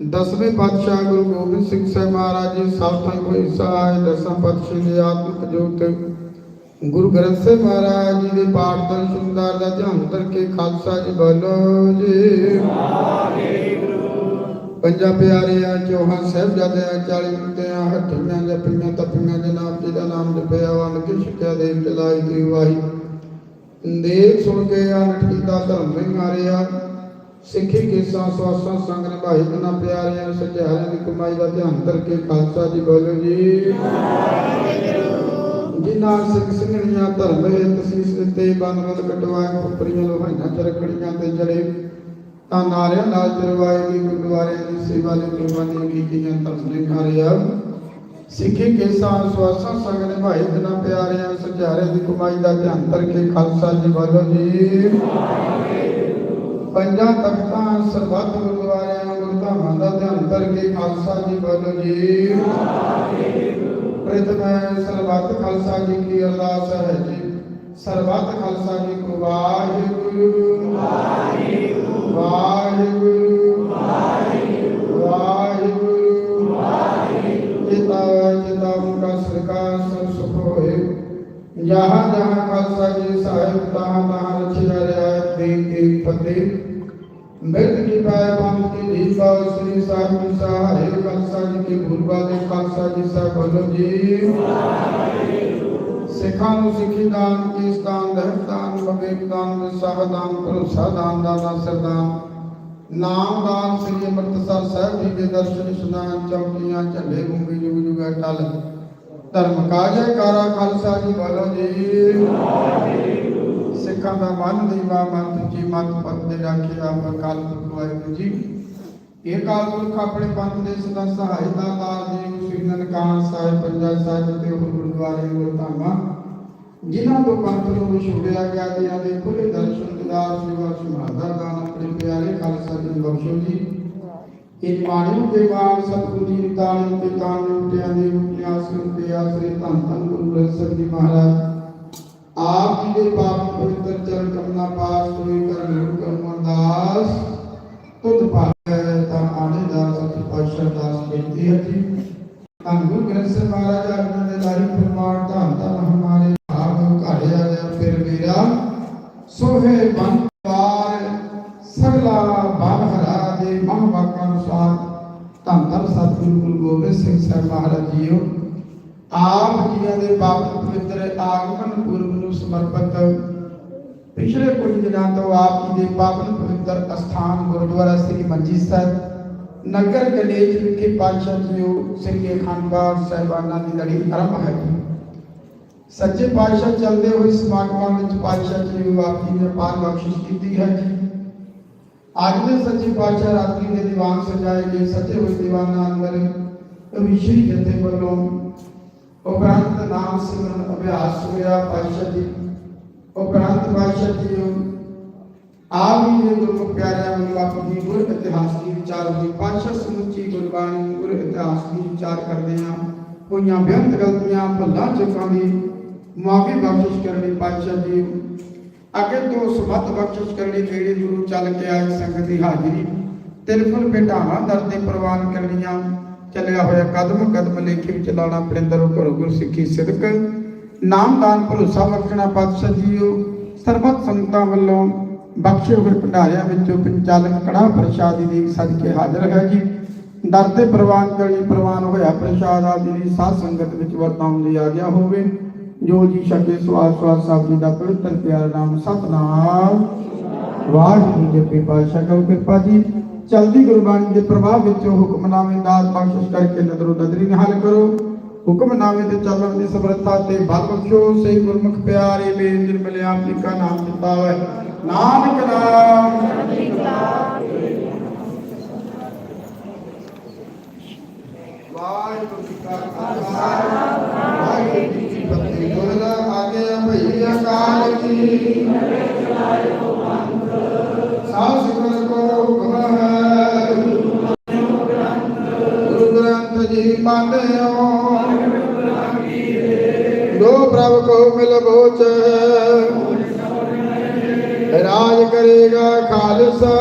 ਦਸਵੇਂ ਪਾਤਸ਼ਾਹ ਗੁਰੂ ਗੋਬਿੰਦ ਸਿੰਘ ਸਾਹਿਬ ਮਹਾਰਾਜ ਜੀ ਸਾਥਾਂ ਹੋਈ ਸਹਾਇ ਦਸਾਂ ਪਾਤਸ਼ਾਹ ਦੀ ਆਤਮਿਕ ਜੋਤ। ਗੁਰੂ ਗ੍ਰੰਥ ਸਾਹਿਬ ਮਹਾਰਾਜ ਜੀ ਦੇ ਪਾਠ ਦਾ ਸੁੰਦਰ ਦਾ ਧਿਆਨ ਕਰਕੇ ਖਾਲਸਾ ਜੀ ਬੋਲੋ ਜੀ। ਪੰਜਾਂ ਪਿਆਰਿਆਂ, ਚੌਹਾਂ ਸਾਹਿਬਜ਼ਾਦਿਆਂ, ਚਾਲੀ ਮੁਕਤਿਆਂ ਹੱਠੀਆਂ ਜਪੀਆਂ ਤਪੀਆਂ ਜਨਾਬ ਜੀ ਦਾ ਨਾਮ ਜਪਿਆ ਵੰਡ ਕੇ ਸਿੱਖਿਆ ਦੇ ਚਲਾਈ ਦੀ ਵਾਹੀ। ਦੇਖ ਸੁਣ ਕੇ ਅਨਠ ਦਾ ਧਰਮ ਨਹੀਂ ਮਾਰਿਆ ਸਿੱਖੀ ਕੇਸਾਂ, ਸਵਾਸਾਂ, ਸੰਗ ਨਿਭਾਈ ਬਨਾ ਪਿਆਰਿਆਂ ਸੱਚਿਆਰਿਆਂ ਦੀ ਕਮਾਈ ਦਾ ਧਿਆਨ ਕਰਕੇ ਖਾਲਸਾ ਜੀ ਬੋਲੋ ਜੀ। ਜਿਨ੍ਹਾਂ ਸਿੱਖ ਸਿੰਘਣੀਆਂ ਧਰਮ ਦੇ ਤਸੀਸ ਦਿੱਤੇ ਬੰਦ ਕਟਵਾਏ ਉਪਰੀਆਂ ਲੋਹਾਈਆਂ ਚਰਕੜੀਆਂ ਤੇ ਜੜੇ, ਤਾਂ ਨਾਰਿਆਂ ਨਾਲ ਚਰਵਾਏ ਦੀ ਗੁਰਦੁਆਰੇ ਦੀ ਸੇਵਾ ਲਈ ਕੁਰਬਾਨੀ ਕੀਤੀਆਂ ਧਰਮ ਨੇ ਸਿੱਖੀ ਕੇਸਾਂ, ਸਵਾਸਾਂ, ਸੰਗ ਨਿਭਾਈ ਬਿਨਾ ਪਿਆਰਿਆਂ ਸੱਚਿਆਰਿਆਂ ਦੀ ਕਮਾਈ ਦਾ ਧਿਆਨ ਧਰ ਕੇ ਖਾਲਸਾ ਜੀ ਬੋਲੋ ਜੀ। ਪੰਜਾਂ ਤਖਤਾਂ ਸਰਬੱਤ ਗੁਰਦੁਆਰਿਆਂ ਗੁਰਧਾਮਾਂ ਦਾ ਧਿਆਨ ਕਰਕੇ ਖਾਲਸਾ ਜੀ ਬੋਲੋ ਜੀ। ਪ੍ਰਥਮ ਸਰਬੱਤ ਖਾਲਸਾ ਜੀ ਕੀ ਅਰਦਾਸ ਹੈ ਜੀ। ਸਰਬੱਤ ਖਾਲਸਾ ਜੀ ਕੋ ਵਾਹਿਗੁਰੂ। ਵਾਹਿਗੁਰੂ। ਵਾਹਿਗੁਰੂ। ਵਾਹਿਗੁਰੂ ਵਾਹਿਗੁਰੂ ਜਿਤਾ ਜਿਤਾ ਮੁਕਾ ਸਰਕਾਰ ਸਭ ਸੁਖ ਹੋਏ। ਜਹਾਂ ਜਹਾਂ ਖਾਲਸਾ ਜੀ ਸਾਹਿਬ, ਤਹਾਂ ਤਹਾਂ ਰਚਿਆ ਰਿਆਇਤ ਦੇ ਕੇ ਫਤਿਹ। ਮਿਰਤ ਕੀ ਪਾਏ ਪੰਥ ਕੀ ਦੀਪਾ ਸ੍ਰੀ ਸਾਹਿਬ ਸਹਾਰੇ ਖਾਲਸਾ ਜੀ ਕੀ ਗੁਰਬਾ ਦੇ ਖਾਲਸਾ ਜੀ ਸਾਹਿਬ ਬੋਲੋ ਜੀ। ਸਿੱਖਾਂ ਨੂੰ ਸਿੱਖੀ ਦਾਨ ਕੇਸ ਦਾਨ ਦਹਿਤ ਦਾਨ ਵਿਵੇਕ ਦਾਨ ਵਿਸਾਹ ਦਾਨ ਭਰੋਸਾ ਦਾਨ ਦਾਨਾ ਸਰਦਾਨ ਨਾਮ ਦਾਨ ਸ੍ਰੀ ਅੰਮ੍ਰਿਤਸਰ ਸਾਹਿਬ ਜੀ ਦੇ ਦਰਸ਼ਨ ਇਸ਼ਨਾਨ ਚੌਕੀਆਂ, ਝੰਡੇ ਗੁੰਗੀ ਜੁਗ ਜੁਗ ਅਟਲ। ਧਰਮ ਕਾਜੇ ਕਾਰਾ ਖਾਲਸਾ ਜੀ ਬੋਲੋ ਜੀ। ਸਿੱਖਾਂ ਦਾ ਮਨ ਦੀਵਾ ਮਨ ਜੀ ਮਤ ਪਤ ਦੇ ਰਾਖਿਆ ਅਕਾਲ ਪੁਰਖ ਵਾਹਿਗੁਰੂ ਜੀ। ਇਹ ਅਕਾਲ ਪੁਰਖ ਆਪਣੇ ਪੰਥ ਦੇ ਸਦਾ ਸਹਾਇਤਾ ਦਾਰ ਜੀ ਸ੍ਰੀ ਨਨਕਾਣਾ ਸਾਹਿਬ, ਪੰਜਾ ਸਾਹਿਬ ਤੇ ਹੋਰ ਗੁਰਦੁਆਰੇ ਗੁਰਧਾਮਾਂ ਜਿਨ੍ਹਾਂ ਤੋਂ ਪੰਥ ਨੂੰ ਵਿਛੋੜਿਆ ਗਿਆ ਜਿਨ੍ਹਾਂ ਦੇ ਖੁੱਲੇ ਦਰਸ਼ਨ ਦਿਦਾਰ ਸੇਵਾ ਸੁਭਾਦਰ ਦਾਨ ਆਪਣੇ ਪਿਆਰੇ ਖਾਲਸਾ ਜੀ ਬਖਸ਼ੋ ਜੀ। ਇਹ ਮਾਣਿਓ ਦੇ ਬਾਣ ਸਤਿਗੁਰੂ ਜੀ ਦੀ ਤਾਣੀ ਤੇ ਤਾਣ ਉਟਿਆਂ ਦੇ ਉਪਿਆਸ ਤੇ ਆਸਰੇ ਧੰਨ ਧੰਨ ਗੁਰੂ ਗ੍ਰੰਥ ਸਾਹਿਬ ਜੀ ਮਹਾਰਾਜ ਆਪ ਜੀ ਦੇ ਪਾਪ ਪਵਿੱਤਰ ਚਰਨ ਕਮਲਾ ਪਾਸ ਹੋਏ ਕਰ ਲੋਕ ਅਰਦਾਸ ਤੁਧ ਭਾਗੈ ਤਾਂ ਆਣੇ ਦਾ ਸਤਿ ਪਾਤਸ਼ਾਹ ਦਾਸ ਬੇਨਤੀ ਹੈ ਜੀ। ਧੰਨ ਗੁਰੂ ਗ੍ਰੰਥ ਸਾਹਿਬ ਮਹਾਰਾਜ ਆਗਿਆ ਦੇ ਦਾਰੀ ਪ੍ਰਮਾਣ ਧੰਨ ਧੰਨ ਹਮਾਰੇ ਭਾਗ ਘਾੜਿਆ ਜਾ ਫਿਰ ਮੇਰਾ ਸੋਹੇ ਬੰਦਾਰ ਸਗਲਾ ਬਾਣ ਹਰਾ ਦੇ ਮਨ ਵਾਕਾਂ ਅਨੁਸਾਰ। ਧੰਨ ਧੰਨ ਸਤਿਗੁਰੂ ਗੁਰੂ ਗੋਬਿੰਦ ਸਿੰਘ ਸਾਹਿਬ ਮਹਾਰਾਜ ਜੀਓ। ਆਪ ਜੀਆਂ ਦੇ ਪਾਵਨ ਪਵਿੱਤਰ ਆਗਮਨ ਪੁਰਬ ਨੂੰ ਸਮਰਪਿਤ ਪਿਛਲੇ ਕੁਝ ਦਿਨਾਂ ਤੋਂ ਆਪ ਜੀ ਦੇ ਪਾਵਨ ਪਵਿੱਤਰ ਅਸਥਾਨ ਗੁਰਦੁਆਰਾ ਸ੍ਰੀ ਮੰਜੀ ਸਾਹਿਬ ਨਗਰ ਕਲੇਜ ਵਿਖੇ ਪਾਤਸ਼ਾਹ ਜੀਓ ਸ੍ਰੀ ਅਖੰਡ ਪਾਠ ਸਾਹਿਬਾਨਾਂ ਦੀ ਲੜੀ ਆਰੰਭ ਹੈ ਸੱਚੇ ਪਾਤਸ਼ਾਹ ਚੱਲਦੇ ਹੋਏ ਸਮਾਗਮਾਂ ਵਿੱਚ ਪਾਤਸ਼ਾਹ ਜੀਓ ਆਪ ਜੀ ਨੇ ਪਾਰ ਬਖਸ਼ਿਸ਼ ਕੀਤੀ ਹੈ ਜੀ ਅੱਜ ਦੇ ਸੱਚੇ ਪਾਤਸ਼ਾਹ ਰਾਤਰੀ ਦੇ ਦੀਵਾਨ ਸਜਾਏ ਗਏ ਸੱਚੇ ਹੋਏ ਦੀਵਾਨਾਂ ਅੰਦਰ ਵਿਸ਼ੇਸ਼ ਜਥੇ ਵੱਲੋਂ ਉਪਰੰਤ ਨਾਮ ਸਿਮਰਨ ਅਭਿਆਸ ਹੋਇਆ ਪਾਤਸ਼ਾਹ ਜੀ। ਉਪਰੰਤ ਪਾਤਸ਼ਾਹ ਜੀ ਆਪ ਹੀ ਦੇ ਗੁਰੂ ਪਿਆਰਿਆਂ ਨੂੰ ਆਪਣੀ ਗੁਰ ਇਤਿਹਾਸ ਦੀ ਵਿਚਾਰ ਹੋਈ ਪਾਤਸ਼ਾਹ ਸਮੁੱਚੀ ਗੁਰਬਾਣੀ ਗੁਰ ਇਤਿਹਾਸ ਦੀ ਵਿਚਾਰ ਕਰਦੇ ਹਾਂ। ਕੋਈਆਂ ਬੇਅੰਤ ਗਲਤੀਆਂ, ਭੁੱਲਾਂ ਚੁੱਕਾਂ ਦੀ ਮੁਆਫੀ ਬਖਸ਼ਿਸ਼ ਕਰਨੀ ਪਾਤਸ਼ਾਹ ਜੀ ਅੱਗੇ ਤੋਂ ਸੁਭਤ ਬਖਸ਼ਿਸ਼ ਕਰਨੀ ਜਿਹੜੇ ਗੁਰੂ ਚੱਲ ਕੇ ਆਏ ਸੰਗਤ ਦੀ ਹਾਜ਼ਰੀ ਤਿਲਫੁਲ ਭੇਟਾਵਾਂ ਦਰ ਤੇ ਪ੍ਰਵਾਨ ਕਰਨੀਆਂ। ਚੱਲਿਆ ਹੋਇਆ ਕਦਮ ਕਦਮ ਲੇਖੀ ਵਿੱਚ ਲਾਣਾ ਪਰਿੰਦਰ ਘਰੋ ਗੁਰ ਸਿੱਖੀ ਸਿਦਕ ਨਾਮਦਾਨ ਭਰੋਸਾ ਬਖਸ਼ਣਾ ਪਾਤਸ਼ਾਹ ਜੀਓ। ਸਰਬੱਤ ਸੰਗਤਾਂ ਵੱਲੋਂ ਬਖਸ਼ੇ ਹੋਏ ਭੰਡਾਰਿਆਂ ਵਿੱਚੋਂ ਪੰਚਾਲਕ ਕੜਾ ਪ੍ਰਸ਼ਾਦੀ ਦੀ ਸਜ ਹਾਜ਼ਰ ਹੈ ਜੀ। ਦਰ ਤੇ ਪ੍ਰਵਾਨ ਕਰਨੀ ਪ੍ਰਵਾਨ ਹੋਇਆ ਪ੍ਰਸ਼ਾਦ ਆਦਿ ਦੀ ਸਾਧ ਸੰਗਤ ਵਿੱਚ ਵਰਤਾਉਣ ਦੀ ਆਗਿਆ ਹੋਵੇ। ਜੋ ਜੀ ਛਕੇ ਸਵਾਸ ਸਵਾਸ ਸਾਹਿਬ ਜੀ ਦਾ ਪਵਿੱਤਰ ਪਿਆਰਾ, ਨਾਮ, ਸਤਨਾਮ। ਵਾਹਿਗੁਰੂ ਜੀ ਕੀ ਪਾਤਸ਼ਾਹ ਕੋ ਕਿਰਪਾ ਜੀ ਚਲਦੀ ਗੁਰਬਾਣੀ ਦੇ ਪ੍ਰਭਾਵ ਵਿੱਚ ਹੁਕਮਨਾਮੇ ਦਾਤ ਬਖਸ਼ਿਸ਼ ਕਰਕੇ ਨਦਰੋ ਨਦਰੀ ਨਿਹਾਲ ਕਰੋ। ਹੁਕਮਨਾਮੇ ਤੇ ਚੱਲਣ ਦੀ ਸਮਰੱਥਾ ਤੇ ਬਲ ਬਖਸ਼ੋ। ਸਹੀ ਗੁਰਮੁਖ ਪਿਆਰੇ ਬੇਨਿਰ ਮਿਲੇ ਆਪ ਜੀ ਕਾ ਨਾਮ ਦਿੱਤਾ ਹੈ ਨਾਨਕ ਨਾਮ। ਵਾਹਿਗੁਰੂ ਜੀ ਕਾ ਖਾਲਸਾ। ਵਾਹਿਗੁਰੂ ਜੀ ਕੀ ਫਤਿਹ। ਗੁਰਦਾ ਆਗੇ ਭਈ ਅਕਾਲ ਕੀ ਸਾਧ ਪਾਂਦਿਓ ਦੋ ਪ੍ਰਭ ਕੋ ਮਿਲ ਬੋਚ। ਰਾਜ ਕਰੇਗਾ ਖਾਲਸਾ।